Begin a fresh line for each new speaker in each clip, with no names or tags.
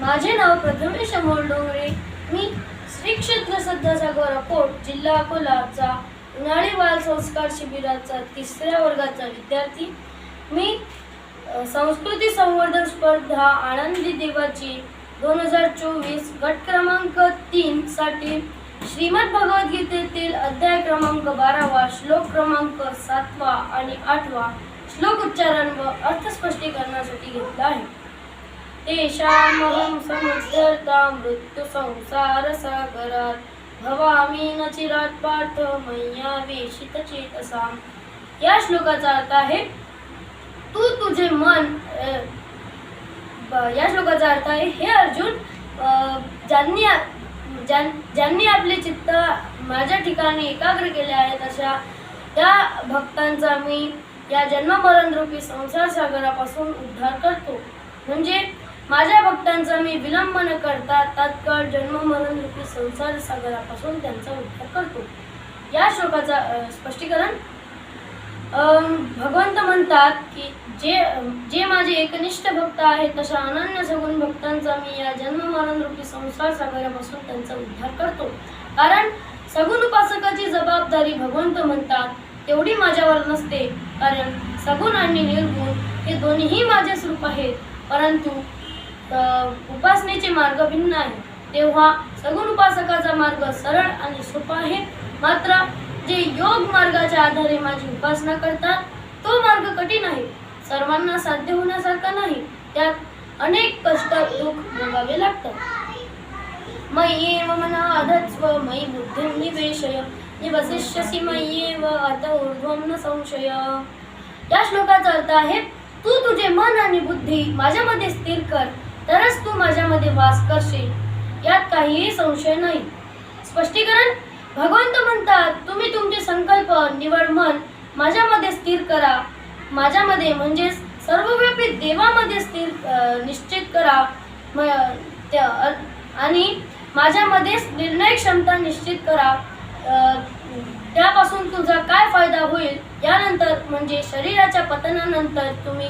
माझे नाव प्रथमेश अमोल डोंगरे. मी श्री क्षेत्र सध्याचा गौरवकोट जिल्हा अकोलाचा उन्हाळी बाल संस्कार शिबिराचा तिसऱ्या वर्गाचा विद्यार्थी. मी संस्कृती संवर्धन स्पर्धा आनंदी देवाची दोन हजार चोवीस गट क्रमांक तीनसाठी श्रीमद भगवद्गीतेतील अध्याय क्रमांक बारावा श्लोक क्रमांक सातवा आणि आठवा श्लोक उच्चारण व अर्थस्पष्टीकरणासाठी घेतला आहे. तेषामहं समुद्धर्ता मृत्यू भवामी न चिरात् पार्थ मय्या वेशित चेतसा या श्लोकाचा अर्थ आहे तू तुझे मन या श्लोकाचा अर्थ आहे हे अर्जुन ज्यांनी ज्यां- ज्यांनी आपले चित्त माझ्या ठिकाणी एकाग्र केले आहेत अशा त्या भक्तांचा मी या जन्ममरण रूपी संसार सागरापासून उद्धार करतो. म्हणजे माझ्या भक्तांचा मी विलंब न करता तात्काळ जन्ममरण रूपी संसार सागरापासून त्यांचा उद्धार करतो. या श्लोकाचा स्पष्टीकरण. भगवंत म्हणतात की जे जे माझे एकनिष्ठ भक्त आहेत तशा अनन्य सगुण भक्तांचा मी या जन्म मरण रूपी संसार सागरापासून त्यांचा उद्धार करतो. कारण सगुण उपासकाची जबाबदारी भगवंत म्हणतात तेवढी माझ्यावर नसते. कारण सगुण आणि निर्गुण हे दोन्हीही माझे स्वरूप आहेत. परंतु उपासनेचे मार्ग भिन्न आहे तेव्हा सगुण उपासकाचा मार्ग सरळ आणि सोपा आहे. मात्र जे योग मार्गाच्या आधारे माझी उपासना करतात तो मार्ग कठीण आहे. सर्वांना साध्य होण्यासारखा नाही. त्यात अनेक कष्ट दुःख भोगावे लागतात. मय्येव मनाधत्स्व मयि बुद्धिं निवेशय निवसिष्यसि मय्येव अत ऊर्ध्वं न संशय. या श्लोकाचा अर्थ आहे तू तुझे मन आणि बुद्धी माझ्यामध्ये स्थिर कर. तरच तू माझ्यामध्ये वास करशील. यात काहीही संशय नाही. स्पष्टीकरण? भगवंत म्हणतात तुम्ही तुमचे संकल्प निवड मन माझ्यामध्ये स्थिर करा. माझ्यामध्ये म्हणजेच सर्वव्यापी देवामध्ये स्थिर निश्चित करा. म- त्या- आणि माझ्यामध्येच निर्णय क्षमता निश्चित करा. त्यापासून तुझा काय फायदा होईल? यानंतर म्हणजे शरीराच्या पतनानंतर तुम्ही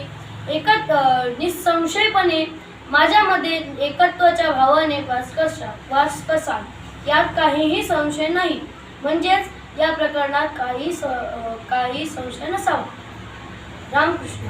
एकच निसंशयपणे माझ्यामध्ये एकत्वाच्या भावाने वास कसा वास कसा यात काहीही संशय नाही. म्हणजेच या प्रकरणात काही स- काही संशय नसावा. रामकृष्ण.